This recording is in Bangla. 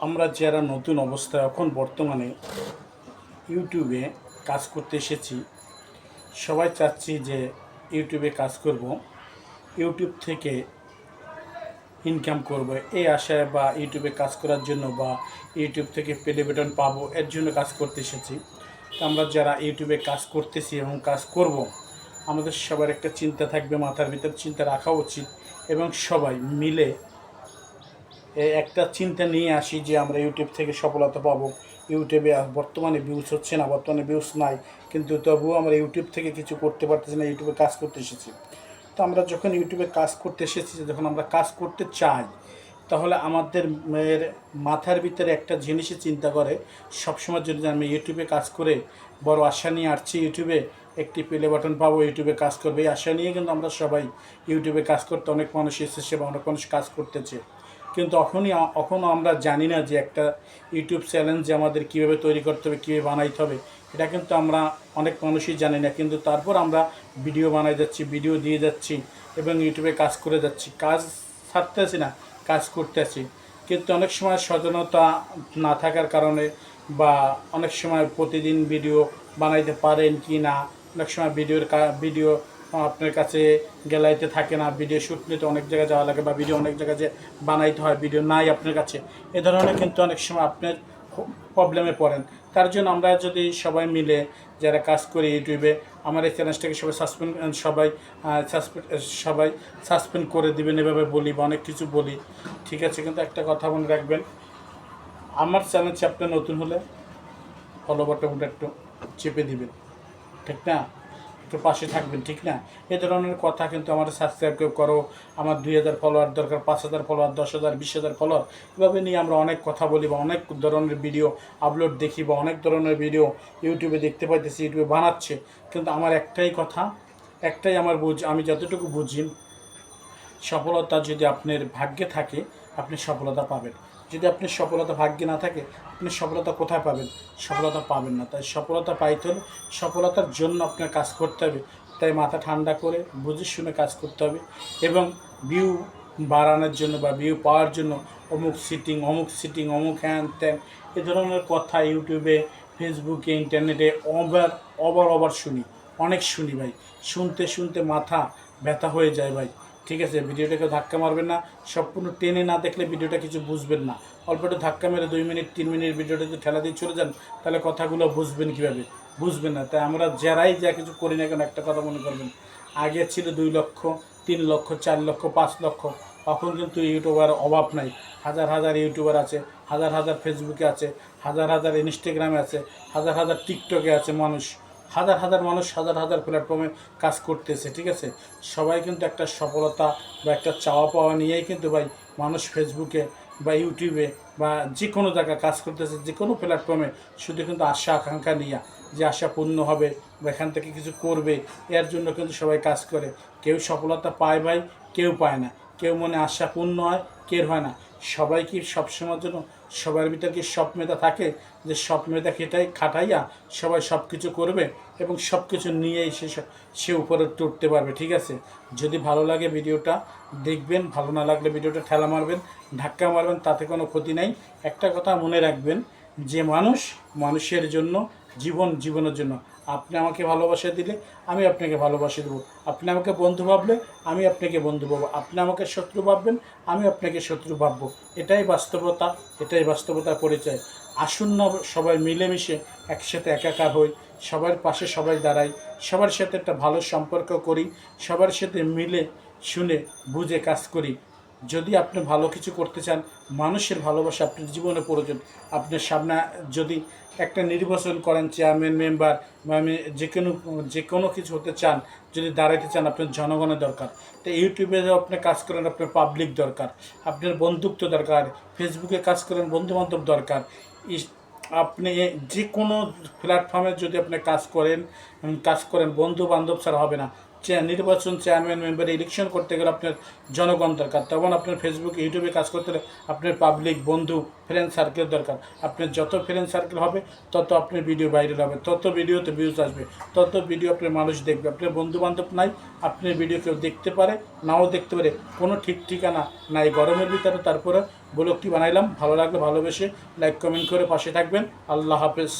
আমরা যারা নতুন অবস্থায় এখন বর্তমানে ইউটিউবে কাজ করতে এসেছি, সবাই চাচ্ছি যে ইউটিউবে কাজ করব। ইউটিউব থেকে ইনকাম করব। এই আশায় বা ইউটিউবে কাজ করার জন্য বা ইউটিউব থেকে পেলে বেতন পাবো, এর জন্য কাজ করতে এসেছি। তো আমরা যারা ইউটিউবে কাজ করতেছি এবং কাজ করব, আমাদের সবার একটা চিন্তা থাকবে, মাথার ভিতর চিন্তা রাখা উচিত এবং সবাই মিলে একটা চিন্তা নিয়ে আসি যে আমরা ইউটিউব থেকে সফলতা পাবো। ইউটিউবে বর্তমানে ভিউজ হচ্ছে না, বর্তমানে ভিউজ নাই। কিন্তু তবুও আমরা ইউটিউব থেকে কিছু করতে পারতেছি না ইউটিউবে কাজ করতে এসেছি। তো আমরা যখন ইউটিউবে কাজ করতে এসেছি যখন আমরা কাজ করতে চাই, তাহলে আমাদের মেয়ের মাথার ভিতরে একটা জিনিসই চিন্তা করে, সবসময় যদি আমি ইউটিউবে কাজ করে বড় আশা নিয়ে আসছি ইউটিউবে একটি প্লে বাটন পাবো ইউটিউবে কাজ করবে। এই আশা নিয়ে কিন্তু আমরা সবাই ইউটিউবে কাজ করতে অনেক মানুষ এসেছে বা অনেক মানুষ কাজ করতেছে। কিন্তু তখনই এখনও আমরা জানি না যে একটা ইউটিউব চ্যানেল যে আমাদের কীভাবে তৈরি করতে হবে, কীভাবে বানাইতে হবে, এটা কিন্তু আমরা অনেক মানুষই জানি না। কিন্তু তারপর আমরা ভিডিও বানাই যাচ্ছি, ভিডিও দিয়ে যাচ্ছি এবং ইউটিউবে কাজ করে যাচ্ছি। কাজ ছাড়তে আছি না, কাজ করতে আছি। কিন্তু অনেক সময় সচেতনতা না থাকার কারণে বা অনেক সময় প্রতিদিন ভিডিও বানাইতে পারেন কি না, অনেক সময় ভিডিওর ভিডিও আপনার কাছে গ্যালারিতে থাকে না ভিডিও শ্যুট নিতে অনেক জায়গায় যাওয়া লাগে বা ভিডিও অনেক জায়গায় যে বানাইতে হয় ভিডিও নাই আপনার কাছে। এ ধরনের কিন্তু অনেক সময় আপনার প্রবলেমে পড়েন। তার জন্য আমরা যদি সবাই মিলে যারা কাজ করি ইউটিউবে, আমার এই চ্যানেলটাকে সবাই সাসপেন্ড সবাই সাসপেন্ড সবাই সাসপেন্ড করে দিবেন, এভাবে বলি বা অনেক কিছু বলি। ঠিক আছে, কিন্তু একটা কথা মনে রাখবেন, আমার চ্যানেল চ্যাপ্টার নতুন হলে ফলো বাটনটা একটু চেপে দিবেন। ঠিক না? একটু পাশে থাকবেন, ঠিক না? এ ধরনের কথা কিন্তু আমার সাবস্ক্রাইব করো, আমার দুই হাজার ফলোয়ার দরকার, পাঁচ হাজার ফলোয়ার দশ হাজার, বিশ হাজার ফলোয়ার এভাবে নিয়ে আমরা অনেক কথা বলি বা অনেক ধরনের ভিডিও আপলোড দেখি বা অনেক ধরনের ভিডিও ইউটিউবে দেখতে পাইতেছি ইউটিউবে বানাচ্ছে। কিন্তু আমার একটাই কথা, একটাই আমার বুঝ, আমি যতটুকু বুঝি, সফলতা যদি আপনার ভাগ্যে থাকে আপনি সফলতা পাবেন। যদি আপনি সফলতা ভাগ্যে না থাকে, আপনি সফলতা কোথায় পাবেন? সফলতা পাবেন না। তাই সফলতা পাইতে হলে সফলতার জন্য আপনার কাজ করতে হবে। তাই মাথা ঠান্ডা করে, বুঝে শুনে কাজ করতে হবে এবং ভিউ বাড়ানোর জন্য বা ভিউ পাওয়ার জন্য অমুক সিটিং অমুক সিটিং অমুক হ্যান ত্যান এ ধরনের কথা ইউটিউবে ফেসবুকে ইন্টারনেটে অবার অবার অবার শুনি। অনেক শুনি ভাই। শুনতে শুনতে মাথা ব্যথা হয়ে যায় ভাই। ঠিক আছে, ভিডিওটাকে ধাক্কা মারবেন না, সম্পূর্ণ টেনে না দেখলে ভিডিওটা কিছু বুঝবেন না। অল্প একটু ধাক্কা মেরে দুই মিনিট, তিন মিনিট ভিডিওটা যদি ঠেলা দিয়ে চলে যান, তাহলে কথাগুলো বুঝবেন কীভাবে? বুঝবেন না। তাই আমরা যারাই যা কিছু করি না কেন, একটা কথা মনে করবেন, আগে ছিল দুই লক্ষ, তিন লক্ষ, চার লক্ষ, পাঁচ লক্ষ। তখন কিন্তু ইউটিউবার অভাব নাই। হাজার হাজার ইউটিউবার আছে, হাজার হাজার ফেসবুকে আছে, হাজার হাজার ইনস্টাগ্রামে আছে, হাজার হাজার টিকটকে আছে মানুষ। হাজার হাজার মানুষ হাজার হাজার প্ল্যাটফর্মে কাজ করতেছে, ঠিক আছে? সবাই কিন্তু একটা সফলতা বা একটা চাওয়া পাওয়া নিয়েই কিন্তু ভাই মানুষ ফেসবুকে বা ইউটিউবে বা যে কোনো জায়গায় কাজ করতেছে যে কোনো প্ল্যাটফর্মে শুধু কিন্তু আশা, আকাঙ্ক্ষা নিয়ে যে আশা পূর্ণ হবে বা এখান থেকে কিছু করবে, এর জন্য কিন্তু সবাই কাজ করে। কেউ সফলতা পায় ভাই, কেউ পায় না। কেউ মনে আশা পূর্ণ হয়, কেউ হয় না। সবাই কি সবসময়ের জন্য সবার ভিতরে কি সব মেধা থাকে? যে সব মেধা খেটাই খাটাইয়া সবাই সব কিছু করবে এবং সব কিছু নিয়েই স- সে উপরে উঠতে পারবে, ঠিক আছে? যদি ভালো লাগে ভিডিওটা, দেখবেন। ভালো না লাগলে ভিডিওটা ঠেলা মারবেন, ধাক্কা মারবেন, তাতে কোনো ক্ষতি নাই। একটা কথা মনে রাখবেন, যে মানুষ মানুষের জন্য জীবন, জীবনের জন্য। আপনি আমাকে ভালোবাসা দিলে আমি আপনাকে ভালোবাসা দেবো। আপনি আমাকে বন্ধু ভাবলে আমি আপনাকে বন্ধু ভাববো। আপনি আমাকে শত্রু ভাববেন, আমি আপনাকে শত্রু ভাববো। এটাই বাস্তবতা, এটাই বাস্তবতার পরিচয়। আসুন না সবাই মিলেমিশে একসাথে একাকার হই। সবার পাশে সবাই দাঁড়াই। সবার সাথে একটা ভালো সম্পর্ক করি। সবার সাথে মিলে, শুনে, বুঝে কাজ করি। যদি আপনি ভালো কিছু করতে চান, মানুষের ভালোবাসা আপনার জীবনে প্রয়োজন। আপনার সামনে যদি একটা নির্বাচন করেন চেয়ারম্যান মেম্বার বা আমি যে কোনো যে কোনো কিছু হতে চান, যদি দাঁড়াইতে চান, আপনার জনগণের দরকার। তো ইউটিউবে আপনি কাজ করেন, আপনার পাবলিক দরকার। আপনার বন্ধুত্ব দরকার। ফেসবুকে কাজ করেন, বন্ধুবান্ধব দরকার। আপনি যে কোনো প্ল্যাটফর্মে যদি আপনি কাজ করেন কাজ করেন বন্ধু বান্ধব ছাড়া হবে না। নির্বাচন চেয়ারম্যান মেম্বার ইলেকশন করতে গেলে আপনার জনগণ দরকার। তখন আপনার ফেসবুক ইউটিউবে কাজ করতে হলে আপনার পাবলিক বন্ধু ফ্রেন্ড সার্কেল দরকার। আপনার যত ফ্রেন্ড সার্কেল হবে, তত আপনার ভিডিও ভাইরাল হবে, তত ভিডিওতে ভিউজ আসবে, তত ভিডিও আপনার মানুষ দেখবে। আপনার বন্ধু বান্ধব নাই, আপনার ভিডিও কেউ দেখতে পারে, নাও দেখতে পারে। কোনো ঠিক ঠিকানা নাই, গরমের ভিতরে। তারপরে ব্লগটি বানাইলাম। ভালো লাগলে ভালোবেসে লাইক কমেন্ট করে পাশে থাকবেন। আল্লাহ হাফেজ।